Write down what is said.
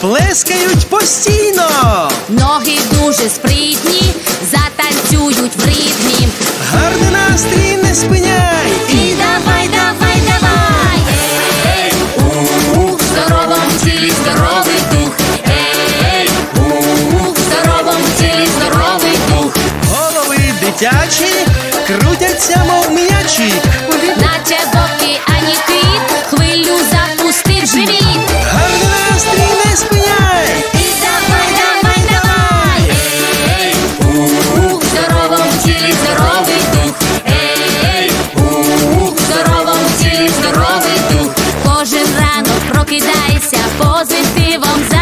плескають постійно. Ноги дуже спритні, затанцюють в ритмі. Гарний настрій не спиняй. І давай, давай, давай. Ей, у, в здоровому тілі здоровий дух. Ей, у, в здоровому тілі здоровий дух. Голови дитячі крутяться, мов м'ячі. вам за.